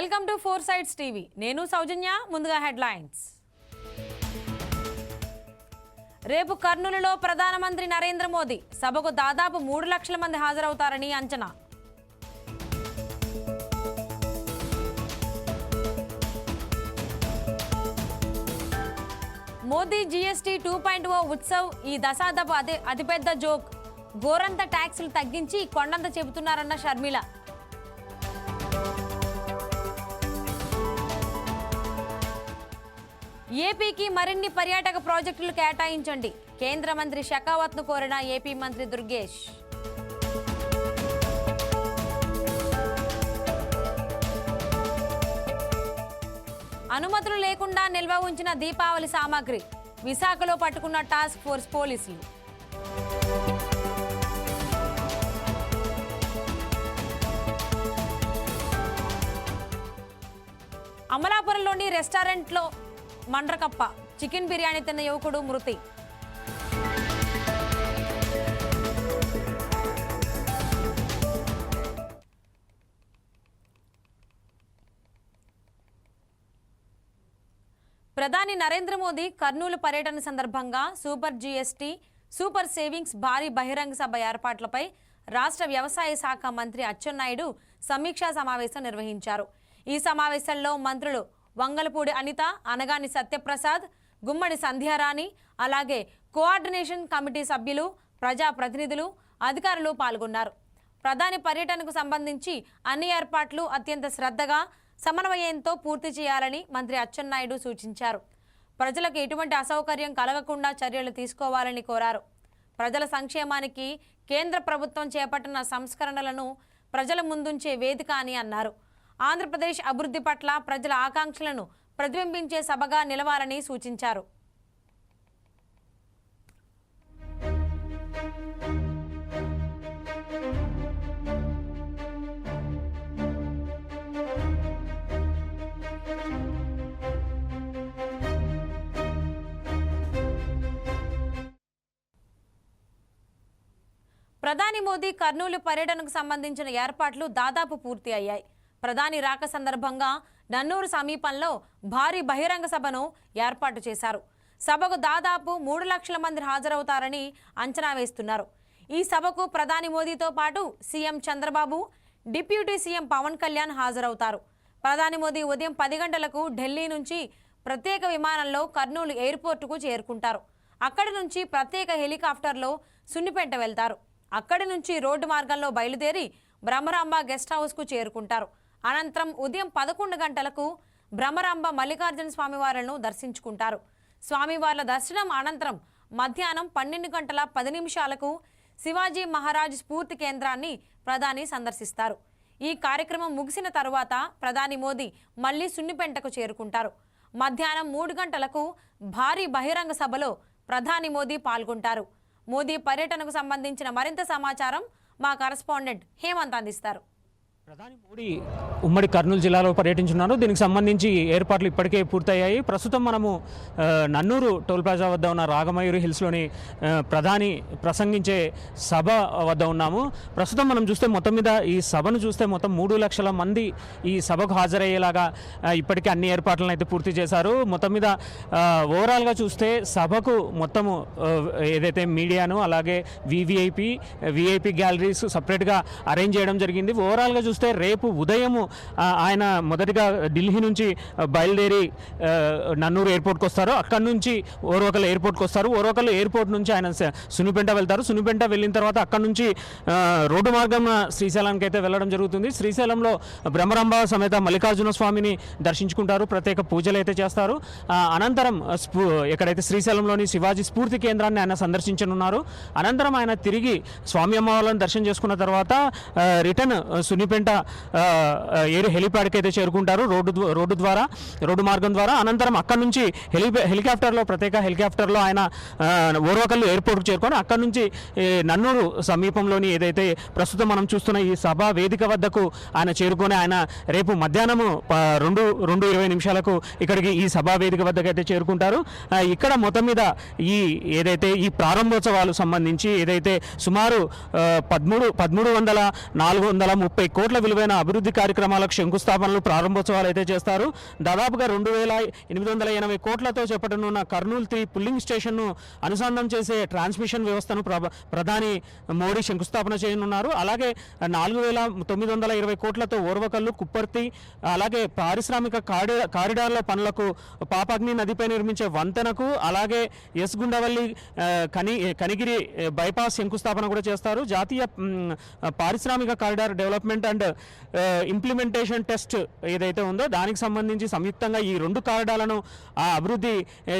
Welcome to four sides TV. నేను సౌజన్య ముందుగా headlines. రేపు కర్నూలులో ప్రధానమంత్రి నరేంద్ర మోదీ సభకు దాదాపు మూడు లక్షల మంది హాజరవుతారని అంచనా. Modi GST two point O Utsav ఈ దశాబ్దపు అతి అతిపెద్ద జోక్. గోరంత ట్యాక్సులు తగ్గించి కొండంత చెబుతున్నారన్న షర్మిల. ఏపీకి మరిన్ని పర్యాటక ప్రాజెక్టులు కేటాయించండి. కేంద్ర మంత్రి షెకావత్ను కోరిన ఏపీ మంత్రి దుర్గేష్. అనుమతులు లేకుండా నిల్వ ఉంచిన దీపావళి సామాగ్రి విశాఖలో పట్టుకున్న టాస్క్ ఫోర్స్ పోలీసులు. అమలాపురంలోని రెస్టారెంట్లో మండ్రకప్ప. చికెన్ బిర్యానీ తిన్న యువకుడు మృతి. ప్రధాని నరేంద్ర మోదీ కర్నూలు పర్యటన సందర్భంగా సూపర్ జీఎస్టీ సూపర్ సేవింగ్స్ భారీ బహిరంగ సభ ఏర్పాట్లపై రాష్ట్ర వ్యవసాయ శాఖ మంత్రి అచ్చెన్నాయుడు సమీక్షా సమావేశం నిర్వహించారు. ఈ సమావేశంలో మంత్రులు వంగలపూడి అనిత అనగాని సత్యప్రసాద్ గుమ్మడి సంధ్యారాణి అలాగే కోఆర్డినేషన్ కమిటీ సభ్యులు ప్రజాప్రతినిధులు అధికారులు పాల్గొన్నారు. ప్రధాని పర్యటనకు సంబంధించి అన్ని ఏర్పాట్లు అత్యంత శ్రద్ధగా సమన్వయంతో పూర్తి చేయాలని మంత్రి అచ్చెన్నాయుడు సూచించారు. ప్రజలకు ఎటువంటి అసౌకర్యం కలగకుండా చర్యలు తీసుకోవాలని కోరారు. ప్రజల సంక్షేమానికి కేంద్ర ప్రభుత్వం చేపట్టిన సంస్కరణలను ప్రజల ముందుంచే వేదిక అని అన్నారు. ఆంధ్రప్రదేశ్ అభివృద్ధి పట్ల ప్రజల ఆకాంక్షలను ప్రతిబింబించే సభగా నిలవాలని సూచించారు. ప్రధాని మోదీ కర్నూలు పర్యటనకు సంబంధించిన ఏర్పాట్లు దాదాపు పూర్తి అయ్యాయి. ప్రధాని రాక సందర్భంగా నన్నూరు సమీపంలో భారీ బహిరంగ సభను ఏర్పాటు చేశారు. సభకు దాదాపు మూడు లక్షల మంది హాజరవుతారని అంచనా వేస్తున్నారు. ఈ సభకు ప్రధాని మోదీతో పాటు CM Chandrababu deputy CM Pawan Kalyan హాజరవుతారు. ప్రధాని మోదీ ఉదయం పది గంటలకు ఢిల్లీ నుంచి ప్రత్యేక విమానంలో కర్నూలు ఎయిర్పోర్టుకు చేరుకుంటారు. అక్కడి నుంచి ప్రత్యేక హెలికాప్టర్లో సున్నిపెంట వెళ్తారు. అక్కడి నుంచి రోడ్డు మార్గంలో బయలుదేరి బ్రహ్మరాంబ గెస్ట్ హౌస్కు చేరుకుంటారు. అనంతరం ఉదయం పదకొండు గంటలకు బ్రహ్మరాంబ మల్లికార్జున స్వామివారులను దర్శించుకుంటారు. స్వామివార్ల దర్శనం అనంతరం మధ్యాహ్నం పన్నెండు గంటల పది నిమిషాలకు శివాజీ మహారాజ్ స్ఫూర్తి కేంద్రాన్ని ప్రధాని సందర్శిస్తారు. ఈ కార్యక్రమం ముగిసిన తరువాత ప్రధాని మోదీ మళ్ళీ సున్నిపెంటకు చేరుకుంటారు. మధ్యాహ్నం మూడు గంటలకు భారీ బహిరంగ సభలో ప్రధాని మోదీ పాల్గొంటారు. మోదీ పర్యటనకు సంబంధించిన మరింత సమాచారం మా కరస్పాండెంట్ హేమంత్ అందిస్తారు. ప్రధాని మోడీ ఉమ్మడి కర్నూలు జిల్లాలో పర్యటించున్నారు. దీనికి సంబంధించి ఏర్పాట్లు ఇప్పటికే పూర్తయ్యాయి. ప్రస్తుతం మనము నన్నూరు టోల్ ప్లాజా వద్ద ఉన్న రాగమయూరి హిల్స్లోని ప్రధాని ప్రసంగించే సభ వద్ద ఉన్నాము. ప్రస్తుతం మనం చూస్తే మొత్తం మీద ఈ సభను చూస్తే మొత్తం మూడు లక్షల మంది ఈ సభకు హాజరయ్యేలాగా ఇప్పటికే అన్ని ఏర్పాట్లను అయితే పూర్తి చేశారు. మొత్తం మీద ఓవరాల్గా చూస్తే సభకు మొత్తము ఏదైతే మీడియాను అలాగే వివిఐపి విఐపి గ్యాలరీస్ సపరేట్గా అరేంజ్ చేయడం జరిగింది. ఓవరాల్గా చూస్తే రేపు ఉదయము ఆయన మొదటిగా ఢిల్లీ నుంచి బయలుదేరి నన్నూరు ఎయిర్పోర్ట్కి వస్తారు. అక్కడి నుంచి ఓరోకల్ ఎయిర్పోర్ట్కి వస్తారు. ఓరోకల్ ఎయిర్పోర్ట్ నుంచి ఆయన సునిపెంట వెళ్తారు. సునిపెంట వెళ్ళిన తర్వాత అక్కడ నుంచి రోడ్డు మార్గం శ్రీశైలానికి అయితే వెళ్ళడం జరుగుతుంది. శ్రీశైలంలో బ్రహ్మరంభ సమేత మల్లికార్జున స్వామిని దర్శించుకుంటారు. ప్రత్యేక పూజలు అయితే చేస్తారు. అనంతరం ఆ, ఎక్కడైతే శ్రీశైలంలోని శివాజీ స్ఫూర్తి కేంద్రాన్ని ఆయన సందర్శించనున్నారు. అనంతరం ఆయన తిరిగి స్వామి అమ్మవార్లను దర్శనం చేసుకున్న తర్వాత రిటర్న్ సునిపెంట సున్నిపెంట ఏరు హెలిప్యాడ్కి అయితే చేరుకుంటారు. రోడ్డు రోడ్డు ద్వారా రోడ్డు మార్గం ద్వారా. అనంతరం అక్కడ నుంచి హెలి హెలికాప్టర్లో ప్రత్యేక హెలికాప్టర్లో ఆయన ఓర్వకల్లు ఎయిర్పోర్ట్కి చేరుకొని అక్కడ నుంచి నన్నూరు సమీపంలోని ఏదైతే ప్రస్తుతం మనం చూస్తున్న ఈ సభా వేదిక వద్దకు ఆయన చేరుకొని ఆయన రేపు మధ్యాహ్నము రెండు రెండు ఇరవై నిమిషాలకు ఇక్కడికి ఈ సభా వేదిక వద్దకు అయితే చేరుకుంటారు ఇక్కడ మొత్తం మీద ఈ ఏదైతే ఈ ప్రారంభోత్సవాలు సంబంధించి ఏదైతే సుమారు పదమూడు పదమూడు వందల నాలుగు వందల ముప్పై కోట్ల విలువైన అభివృద్ధి కార్యక్రమాలకు శంకుస్థాపనలు ప్రారంభోత్సవాలు అయితే చేస్తారు. దాదాపుగా రెండు వేల ఎనిమిది వందల ఎనభై కోట్లతో చేపట్టనున్న కర్నూలు త్రీ పుల్లింగ్ స్టేషన్ను అనుసంధానం చేసే ట్రాన్స్మిషన్ వ్యవస్థను ప్ర- ప్రధాని మోడీ శంకుస్థాపన చేయనున్నారు. అలాగే నాలుగు వేల తొమ్మిది వందల ఇరవై కోట్లతో ఓర్వకల్లు కుప్పర్తి అలాగే పారిశ్రామిక కారి కారిడార్ల పనులకు పాపాగ్ని నదిపై నిర్మించే వంతెనకు అలాగే ఎస్ గుండవల్లి కని కనిగిరి బైపాస్ శంకుస్థాపన కూడా చేస్తారు. జాతీయ పారిశ్రామిక corridor development and and implementation test ఏదైతే ఉందో దానికి సంబంధించి సంయుక్తంగా ఈ రెండు కారిడార్లను ఆ అభివృద్ధి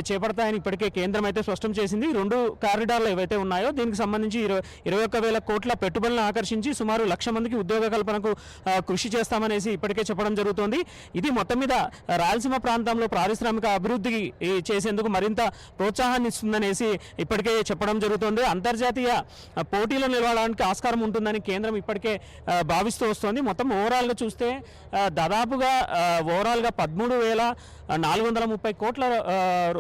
చేపడతాయని ఇప్పటికే కేంద్రం అయితే స్పష్టం చేసింది. ఈ రెండు కారిడార్లు ఏవైతే ఉన్నాయో దీనికి సంబంధించి ఇరవై ఇరవై ఒక్క వేల కోట్ల పెట్టుబడులను ఆకర్షించి సుమారు లక్ష మందికి ఉద్యోగ కల్పనకు కృషి చేస్తామనేసి ఇప్పటికే చెప్పడం జరుగుతోంది. ఇది మొత్తం మీద రాయలసీమ ప్రాంతంలో పారిశ్రామిక అభివృద్ధికి చేసేందుకు మరింత ప్రోత్సాహాన్ని ఇస్తుందనేసి ఇప్పటికే చెప్పడం జరుగుతోంది. అంతర్జాతీయ పోటీలు నిలవడానికి ఆస్కారం ఉంటుందని కేంద్రం ఇప్పటికే భావిస్తూ వస్తోంది. మొత్తం ఓవరాల్గా చూస్తే దాదాపుగా ఓవరాల్గా పదమూడు వేల నాలుగు వందల ముప్పై కోట్ల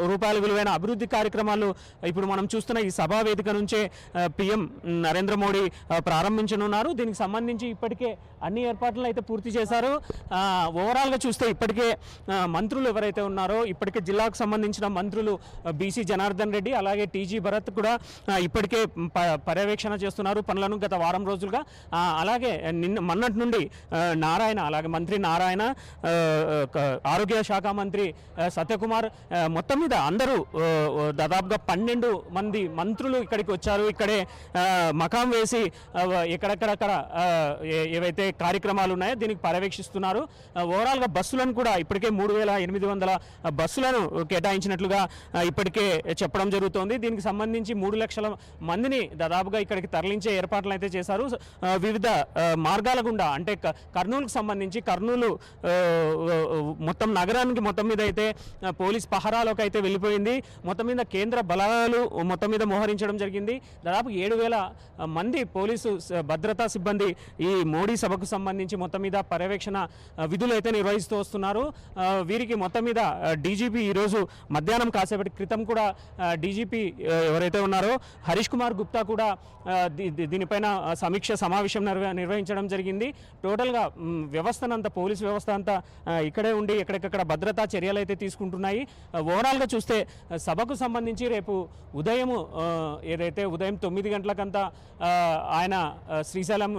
రూపాయల విలువైన అభివృద్ధి కార్యక్రమాలు ఇప్పుడు మనం చూస్తున్న ఈ సభా వేదిక నుంచే పిఎం నరేంద్ర మోడీ ప్రారంభించనున్నారు. దీనికి సంబంధించి ఇప్పటికే అన్ని ఏర్పాట్లను అయితే పూర్తి చేశారు. ఓవరాల్గా చూస్తే ఇప్పటికే మంత్రులు ఎవరైతే ఉన్నారో ఇప్పటికే జిల్లాకు సంబంధించిన మంత్రులు బీసీ జనార్దన్ రెడ్డి అలాగే టీజీ భరత్ కూడా ఇప్పటికే ప- పర్యవేక్షణ చేస్తున్నారు పనులను గత వారం రోజులుగా. అలాగే నిన్న మొన్నటి నుండి నారాయణ అలాగే మంత్రి నారాయణ ఆరోగ్య శాఖ మంత్రి సత్యకుమార్ మొత్తం మీద అందరూ దాదాపుగా పన్నెండు మంది మంత్రులు ఇక్కడికి వచ్చారు. ఇక్కడే మకాం వేసి ఎక్కడెక్కడక్కడ ఏవైతే కార్యక్రమాలు ఉన్నాయో దీనికి పర్యవేక్షిస్తున్నారు. ఓవరాల్గా బస్సులను కూడా ఇప్పటికే మూడు వేల ఎనిమిది వందల బస్సులను కేటాయించినట్లుగా ఇప్పటికే చెప్పడం జరుగుతోంది. దీనికి సంబంధించి మూడు లక్షల మందిని దాదాపుగా ఇక్కడికి తరలించే ఏర్పాట్లు అయితే చేశారు వివిధ మార్గాల గుండా అంటే క- కర్నూలుకు సంబంధించి కర్నూలు మొత్తం నగరానికి మొత్తం మీద అయితే పోలీస్ పహరాలోకి అయితే వెళ్ళిపోయింది. మొత్తం మీద కేంద్ర బలాలు మొత్తం మీద మోహరించడం జరిగింది. దాదాపు ఏడు వేల మంది పోలీసు భద్రతా సిబ్బంది ఈ మోడీ సభకు సంబంధించి మొత్తం మీద పర్యవేక్షణ విధులు అయితే నిర్వహిస్తూ వస్తున్నారు. వీరికి మొత్తం మీద డీజీపీ ఈరోజు మధ్యాహ్నం కాసేపటి క్రితం కూడా డీజీపీ ఎవరైతే ఉన్నారో హరీష్ కుమార్ గుప్తా కూడా దీనిపైన సమీక్ష సమావేశం నిర్వ- నిర్వహించడం జరిగింది. టోటల్గా వ్యవస్థనంతా పోలీస్ వ్యవస్థ అంతా ఇక్కడే ఉండి ఎక్కడికక్కడ భద్రతా చర్యలు అయితే తీసుకుంటున్నాయి. ఓవరాల్గా చూస్తే సభకు సంబంధించి రేపు ఉదయం ఏదైతే ఉదయం తొమ్మిది గంటలకంతా ఆయన శ్రీశైలం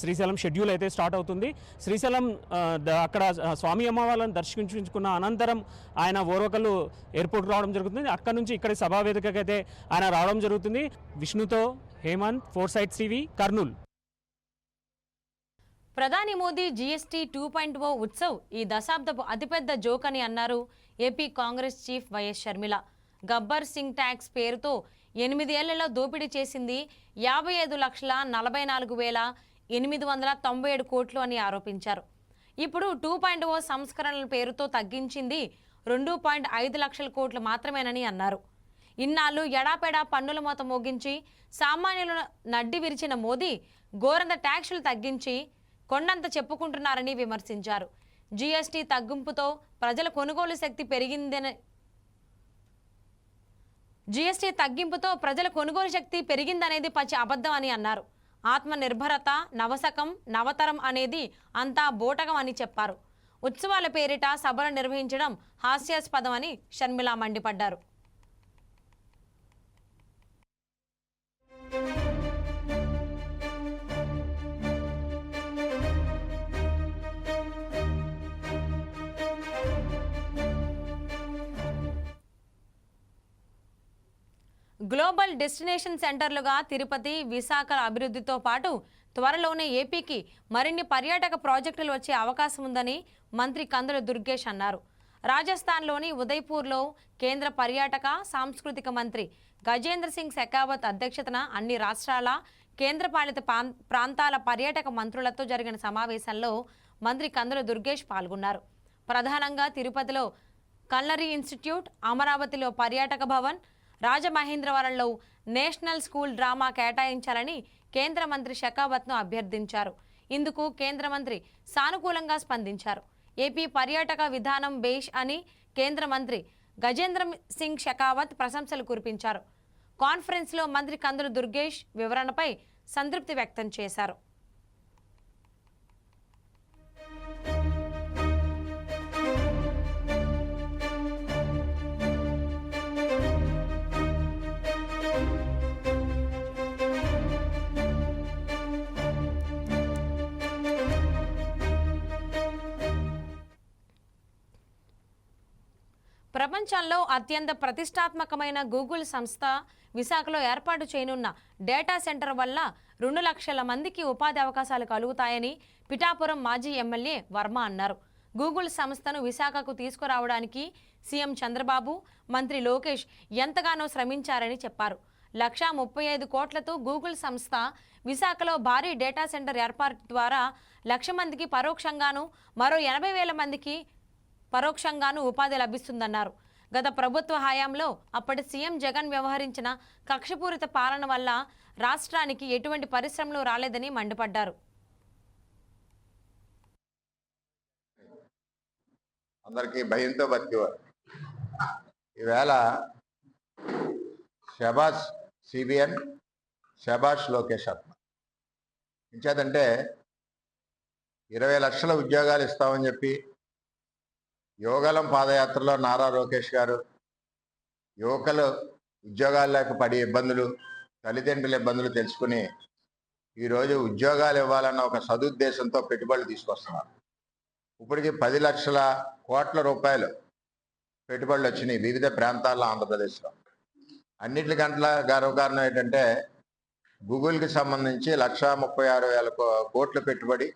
శ్రీశైలం షెడ్యూల్ అయితే స్టార్ట్ అవుతుంది. శ్రీశైలం అక్కడ స్వామి అమ్మవార్లను దర్శించుకున్న అనంతరం ఆయన ఓరొకళ్ళు ఎయిర్పోర్ట్ రావడం జరుగుతుంది. అక్కడ నుంచి ఇక్కడ సభా వేదికకైతే అయితే ఆయన రావడం జరుగుతుంది. విష్ణుతో Hemant four side TV Kurnool. ప్రధాని Modi GST two point O Utsav ఈ దశాబ్దపు అతిపెద్ద జోక్ అని అన్నారు AP Congress chief YS Sharmila. Gabbar Singh tax పేరుతో ఎనిమిది ఏళ్ళలో దోపిడీ చేసింది యాభై ఐదు లక్షల నలభై నాలుగు వేల ఎనిమిది వందల తొంభై ఏడు కోట్లు అని ఆరోపించారు. ఇప్పుడు టూ పాయింట్ ఓ సంస్కరణల పేరుతో తగ్గించింది రెండు పాయింట్ ఐదు లక్షల కోట్లు మాత్రమేనని అన్నారు. ఇన్నాళ్ళు ఎడాపెడా పన్నుల మూత మోగించి సామాన్యులను నడ్డి విరిచిన మోదీ ఘోరంత ట్యాక్సులు తగ్గించి కొండంత చెప్పుకుంటున్నారని విమర్శించారు. జీఎస్టీ తగ్గింపుతో ప్రజల కొనుగోలు శక్తి పెరిగిందని జీఎస్టీ తగ్గింపుతో ప్రజల కొనుగోలు శక్తి పెరిగిందనేది పచ్చి అబద్ధం అని అన్నారు. ఆత్మనిర్భరత నవశకం నవతరం అనేది అంతా బోటకం అని చెప్పారు. ఉత్సవాల పేరిట సభలు నిర్వహించడం హాస్యాస్పదం అని షర్మిల మండిపడ్డారు. గ్లోబల్ డెస్టినేషన్ సెంటర్లుగా తిరుపతి విశాఖల అభివృద్ధితో పాటు త్వరలోనే ఏపీకి మరిన్ని పర్యాటక ప్రాజెక్టులు వచ్చే అవకాశం ఉందని మంత్రి కందుల దుర్గేష్ అన్నారు. రాజస్థాన్లోని ఉదయ్పూర్లో కేంద్ర పర్యాటక సాంస్కృతిక మంత్రి గజేంద్ర సింగ్ షెకావత్ అధ్యక్షతన అన్ని రాష్ట్రాల కేంద్రపాలిత ప్రాంతాల పర్యాటక మంత్రులతో జరిగిన సమావేశంలో మంత్రి కందుల దుర్గేష్ పాల్గొన్నారు. ప్రధానంగా తిరుపతిలో కల్నరీ ఇన్స్టిట్యూట్ అమరావతిలో పర్యాటక భవన్ రాజమహేంద్రవరంలో నేషనల్ స్కూల్ డ్రామా కేటాయించాలని కేంద్ర మంత్రి షెకావత్ను అభ్యర్థించారు. ఇందుకు కేంద్ర మంత్రి సానుకూలంగా స్పందించారు. ఏపీ పర్యాటక విధానం బేష్ అని కేంద్ర మంత్రి గజేంద్ర సింగ్ షెకావత్ ప్రశంసలు కురిపించారు. కాన్ఫరెన్స్లో మంత్రి కందుల దుర్గేష్ వివరణపై సంతృప్తి వ్యక్తం చేశారు. ప్రపంచంలో అత్యంత ప్రతిష్టాత్మకమైన గూగుల్ సంస్థ విశాఖలో ఏర్పాటు చేయనున్న డేటా సెంటర్ వల్ల రెండు లక్షల మందికి ఉపాధి అవకాశాలు కలుగుతాయని పిఠాపురం మాజీ ఎమ్మెల్యే వర్మ అన్నారు. గూగుల్ సంస్థను విశాఖకు తీసుకురావడానికి సీఎం చంద్రబాబు మంత్రి లోకేష్ ఎంతగానో శ్రమించారని చెప్పారు. లక్షా ముప్పై ఐదు కోట్లతో గూగుల్ సంస్థ విశాఖలో భారీ డేటా సెంటర్ ఏర్పాటు ద్వారా లక్ష మందికి పరోక్షంగాను మరో ఎనభై వేల మందికి పరోక్షంగాను ఉపాధి లభిస్తుందన్నారు. గత ప్రభుత్వ హయాంలో అప్పటి సీఎం జగన్ వ్యవహరించిన కక్షపూరిత పాలన వల్ల రాష్ట్రానికి ఎటువంటి పరిశ్రమలు రాలేదని మండిపడ్డారు. అందరికీ భయంతో బతికేవారు. ఈవేళ షబాష్ సిబిఎన్ షబాష్ లోకేష్ ఆత్మ ఇంచేదంటే ఇరవై లక్షల ఉద్యోగాలు ఇస్తామని చెప్పి యోగలం పాదయాత్రలో నారా లోకేష్ గారు యువకులు ఉద్యోగాలు లేక పడే ఇబ్బందులు తల్లిదండ్రుల ఇబ్బందులు తెలుసుకుని ఈరోజు ఉద్యోగాలు ఇవ్వాలన్న ఒక సదుద్దేశంతో పెట్టుబడులు తీసుకొస్తున్నారు. ఇప్పటికి పది లక్షల కోట్ల రూపాయలు పెట్టుబడులు వచ్చినాయి వివిధ ప్రాంతాల్లో ఆంధ్రప్రదేశ్లో. అన్నిటికంటే గర్వకారణం ఏంటంటే గూగుల్కి సంబంధించి లక్ష ముప్పై ఆరు వేల కోట్ల పెట్టుబడి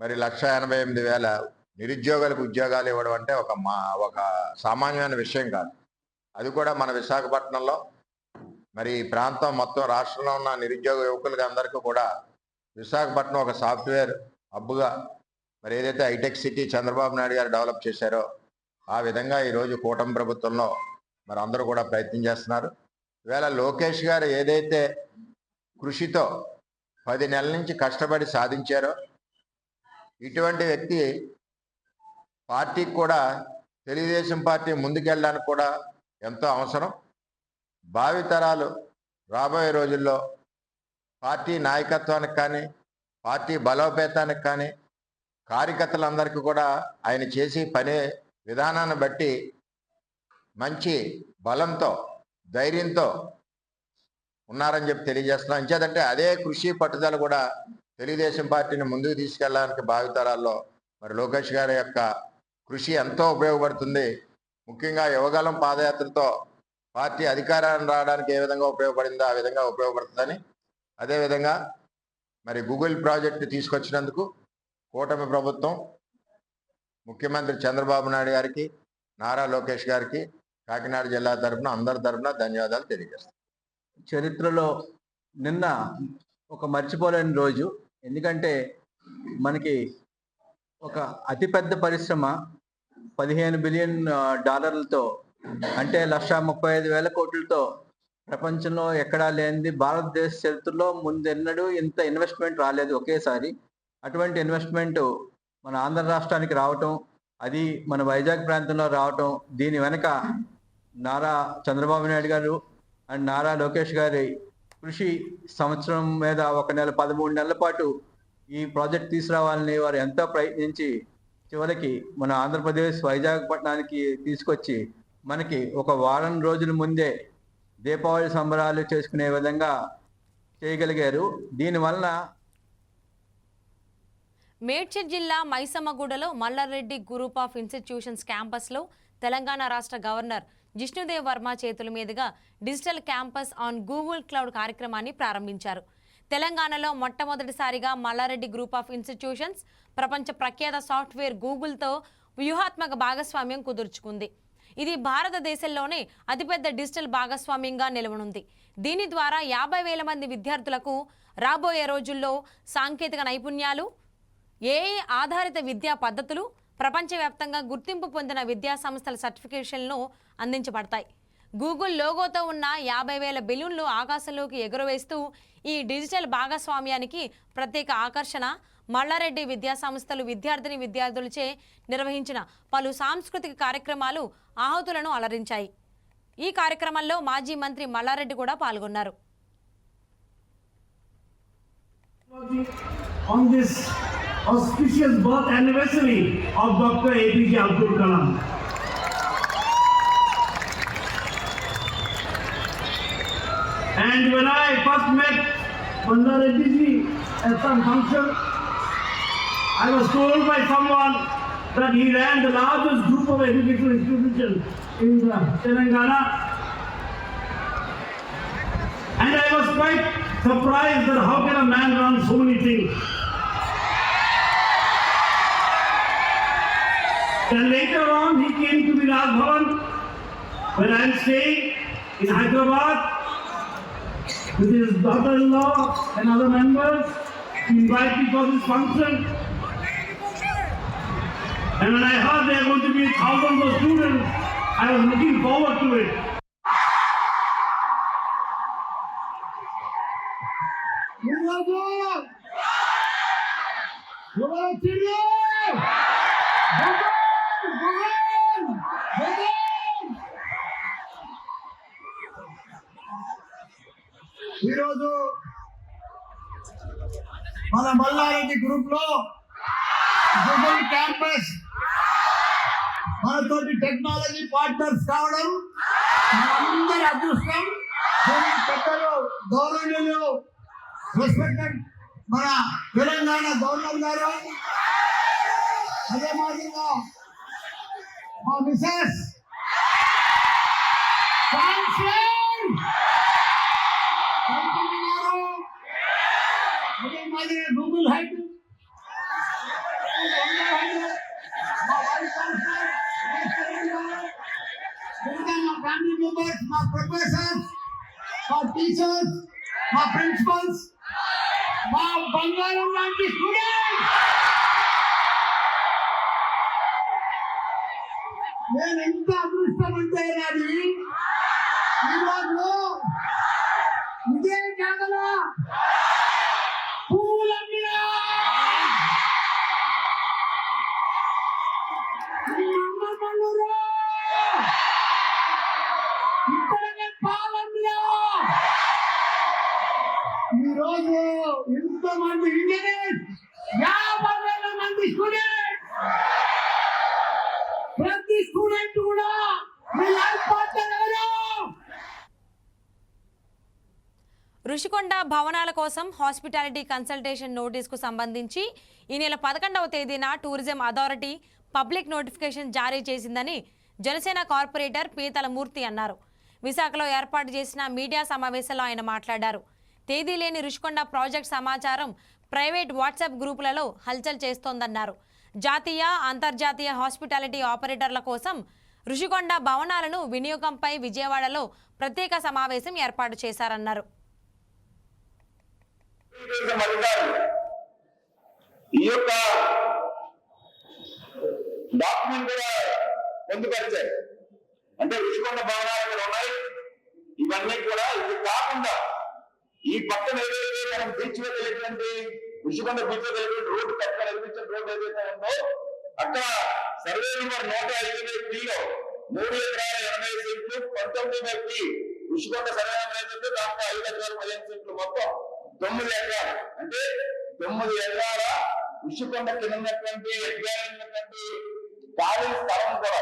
మరి లక్ష ఎనభై ఎనిమిది వేల నిరుద్యోగులకు ఉద్యోగాలు ఇవ్వడం అంటే ఒక మా ఒక సామాన్యమైన విషయం కాదు. అది కూడా మన విశాఖపట్నంలో. మరి ఈ ప్రాంతం మొత్తం రాష్ట్రంలో ఉన్న నిరుద్యోగ యువకులకి అందరికీ కూడా విశాఖపట్నం ఒక సాఫ్ట్వేర్ హబ్గా మరి ఏదైతే హైటెక్ సిటీ చంద్రబాబు నాయుడు గారు డెవలప్ చేశారో ఆ విధంగా ఈరోజు కూటమి ప్రభుత్వంలో మరి అందరూ కూడా ప్రయత్నం చేస్తున్నారు. ఇవేళ లోకేష్ గారు ఏదైతే కృషితో పది నెలల నుంచి కష్టపడి సాధించారో ఇటువంటి వ్యక్తి పార్టీకి కూడా తెలుగుదేశం పార్టీ ముందుకెళ్ళడానికి కూడా ఎంతో అవసరం. భావితరాలు రాబోయే రోజుల్లో పార్టీ నాయకత్వానికి కానీ పార్టీ బలోపేతానికి కానీ కార్యకర్తలందరికీ కూడా ఆయన చేసి పనే విధానాన్ని బట్టి మంచి బలంతో ధైర్యంతో ఉన్నారని చెప్పి తెలియజేస్తున్నాం. ఇంచేదంటే అదే కృషి పట్టుదల కూడా తెలుగుదేశం పార్టీని ముందుకు తీసుకెళ్ళడానికి భావితరాల్లో మరి లోకేష్ గారి యొక్క కృషి ఎంతో ఉపయోగపడుతుంది. ముఖ్యంగా యువగలం పాదయాత్రతో పార్టీ అధికారాన్ని రావడానికి ఏ విధంగా ఉపయోగపడిందో ఆ విధంగా ఉపయోగపడుతుందని అదేవిధంగా మరి గూగుల్ ప్రాజెక్టు తీసుకొచ్చినందుకు కూటమి ప్రభుత్వం ముఖ్యమంత్రి చంద్రబాబు నాయుడు గారికి నారా లోకేష్ గారికి కాకినాడ జిల్లా తరఫున అందరి తరఫున ధన్యవాదాలు తెలియజేస్తాను. చరిత్రలో నిన్న ఒక మర్చిపోలేని రోజు. ఎందుకంటే మనకి ఒక అతిపెద్ద పరిశ్రమ పదిహేను బిలియన్ డాలర్లతో అంటే లక్ష ముప్పై ఐదు వేల కోట్లతో ప్రపంచంలో ఎక్కడా లేనిది భారతదేశ చరిత్రలో ముందెన్నడూ ఇంత ఇన్వెస్ట్మెంట్ రాలేదు ఒకేసారి. అటువంటి ఇన్వెస్ట్మెంట్ మన ఆంధ్ర రాష్ట్రానికి రావటం అది మన వైజాగ్ ప్రాంతంలో రావటం దీని వెనక నారా చంద్రబాబు నాయుడు గారు అండ్ నారా లోకేష్ గారి కృషి సంవత్సరం మీద ఒక నెల పదమూడు నెలల పాటు ఈ ప్రాజెక్ట్ తీసుకురావాలని వారు ఎంతో ప్రయత్నించి చివరికి మన ఆంధ్రప్రదేశ్ వైజాగ్ పట్టణానికి తీసుకొచ్చి మనకి ఒక వారం రోజుల ముందే దీపావళి సంబరాలు చేసుకునే విధంగా చేయగలిగారు. దీనివల్ల మేడ్చల్ జిల్లా మైసమ్మగూడలో మల్లారెడ్డి గ్రూప్ ఆఫ్ ఇన్స్టిట్యూషన్స్ క్యాంపస్లో తెలంగాణ రాష్ట్ర గవర్నర్ జిష్ణుదేవ్ వర్మ చేతుల మీదుగా digital campus on Google cloud కార్యక్రమాన్ని ప్రారంభించారు. తెలంగాణలో మొట్టమొదటిసారిగా మల్లారెడ్డి గ్రూప్ ఆఫ్ ఇన్స్టిట్యూషన్స్ ప్రపంచ ప్రఖ్యాత సాఫ్ట్వేర్ గూగుల్తో వ్యూహాత్మక భాగస్వామ్యం కుదుర్చుకుంది. ఇది భారతదేశంలోనే అతిపెద్ద డిజిటల్ భాగస్వామ్యంగా నిలవనుంది. దీని ద్వారా యాభై వేల మంది విద్యార్థులకు రాబోయే రోజుల్లో సాంకేతిక నైపుణ్యాలు ఏఐ ఆధారిత విద్యా పద్ధతులు ప్రపంచవ్యాప్తంగా గుర్తింపు పొందిన విద్యా సంస్థల సర్టిఫికేషన్లు అందించబడతాయి. గూగుల్ లోగోతో ఉన్న యాభై వేల బెలూన్లు ఆకాశంలోకి ఎగురవేస్తూ ఈ డిజిటల్ భాగస్వామ్యానికి ప్రత్యేక ఆకర్షణ మల్లారెడ్డి విద్యాసంస్థలు విద్యార్థిని విద్యార్థులచే నిర్వహించిన పలు సాంస్కృతిక కార్యక్రమాలు ఆహుతులను అలరించాయి ఈ కార్యక్రమంలో మాజీ మంత్రి మల్లారెడ్డి కూడా పాల్గొన్నారు on this auspicious birth anniversary of Dr. APJ Abdul Kalam. And when I first met ji at some function, I was told by someone that he ran the largest group of educational institutions in uh, Telangana. And I was quite surprised that how can a man run so many things? Then later on, he came to the Bhavan, where I am staying in Hyderabad with his daughter-in-law and other members to invite me for this function. And when I heard there are going to be thousands of students, I was looking forward to it. గౌరవనీయులు respected మన Telangana governor గారు అదే మాదిరిగా మా Mrs chancellor అనుకుంటున్నారు అదే మాదిరిగా Google హైట్ మా వైస్ ఛాన్సలర్ మిగతా మా ఫ్యామిలీ మెంబర్స్ మా ప్రొఫెసర్స్ మా టీచర్స్ మా ప్రిన్సిపల్స్ మా బంగారం లాంటి స్టూడెంట్ నేను ఎంత అదృష్టం అంటే నాది ఈరోజు ఇదే జాగలో పూలమ్మినా వేల మంది ఇంజనీర్ యాభై వేల మంది స్టూడెంట్. ప్రతి స్టూడెంట్ కూడా మీ లైఫ్ పార్ట్నర్ ఎవరు? రుషికొండ భవనాల కోసం హాస్పిటాలిటీ కన్సల్టేషన్ నోటీస్కు సంబంధించి ఈ నెల పదకొండవ తేదీన టూరిజం అథారిటీ పబ్లిక్ నోటిఫికేషన్ జారీ చేసిందని జనసేన కార్పొరేటర్ పీతల మూర్తి అన్నారు. విశాఖలో ఏర్పాటు చేసిన మీడియా సమావేశంలో ఆయన మాట్లాడారు. తేదీ లేని రుషికొండ ప్రాజెక్ట్ సమాచారం ప్రైవేట్ వాట్సాప్ గ్రూపులలో హల్చల్ చేస్తోందన్నారు. జాతీయ అంతర్జాతీయ హాస్పిటాలిటీ ఆపరేటర్ల కోసం రుషికొండ భవనాలను వినియోగంపై విజయవాడలో ప్రత్యేక సమావేశం ఏర్పాటు చేశారన్నారు. ఈ యొక్క డాక్యుమెంట్ కూడా అంటే రుషికొండ భవనాలు ఇక్కడ ఉన్నాయి. ఇవన్నీ కూడా ఇది కాకుండా ఈ పక్కన ఏదైతే మనం బీచ్ మీద వెళ్ళేటువంటి ఋషికొండ బీచ్ మీద వెళ్ళేటువంటి రోడ్డు పక్కన నిర్మించిన రోడ్డు ఏదైతే ఉందో అక్కడ సర్వే నెంబర్ నూట ఐదు బిలో మూడు ఎకరాల ఎనభై సెంట్లు పంతొమ్మిది వ్యక్తి ఋషికొండ సర్వే నెంబర్ ఏంటంటే దాంట్లో ఐదు ఎకరాల పదిహేను సెంట్లు మొత్తం తొమ్మిది ఎకరాలు. అంటే తొమ్మిది ఎకరాల ఋషికొండ కింద ఉన్నటువంటి ఎకరాలు ఖాళీ స్థలం కూడా.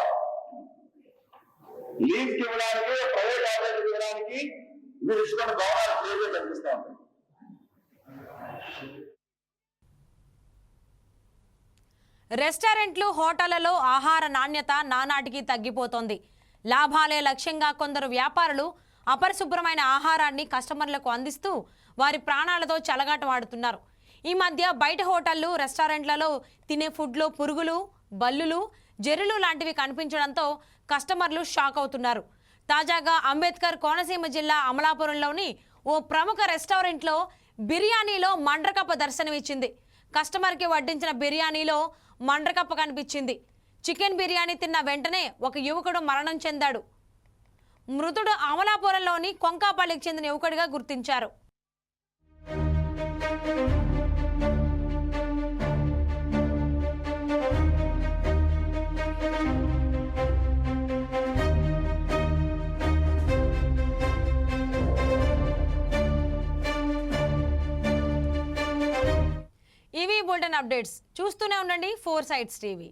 లీజ్ ఇవ్వడానికి ప్రైవేట్ ఆపరేటర్ ఇవ్వడానికి మీరు ఇష్టమైన గౌరవాలు క్లియర్గా కనిపిస్తూ ఉంటాయి రెస్టారెంట్లు హోటళ్ళలో ఆహార నాణ్యత నానాటికి తగ్గిపోతోంది. లాభాలే లక్ష్యంగా కొందరు వ్యాపారులు అపరిశుభ్రమైన ఆహారాన్ని కస్టమర్లకు అందిస్తూ వారి ప్రాణాలతో చెలగాటమాడుతున్నారు ఈ మధ్య బయట హోటళ్ళు రెస్టారెంట్లలో తినే ఫుడ్లో పురుగులు బల్లులు జెర్రులు లాంటివి కనిపించడంతో కస్టమర్లు షాక్ అవుతున్నారు. తాజాగా అంబేద్కర్ కోనసీమ జిల్లా అమలాపురంలోని ఓ ప్రముఖ రెస్టారెంట్లో బిర్యానీలో మండ్రకప్ప దర్శనమిచ్చింది. కస్టమర్కి వడ్డించిన బిర్యానీలో మండ్రకప్ప కనిపించింది. చికెన్ బిర్యానీ తిన్న వెంటనే ఒక యువకుడు మరణం చెందాడు. మృతుడు అమలాపురంలోని కొంకాపల్లికి చెందిన యువకుడిగా గుర్తించారు. ఇవి బులెటిన్ అప్డేట్స్ చూస్తూనే ఉండండి ఫోర్ సైట్స్ టీవీ.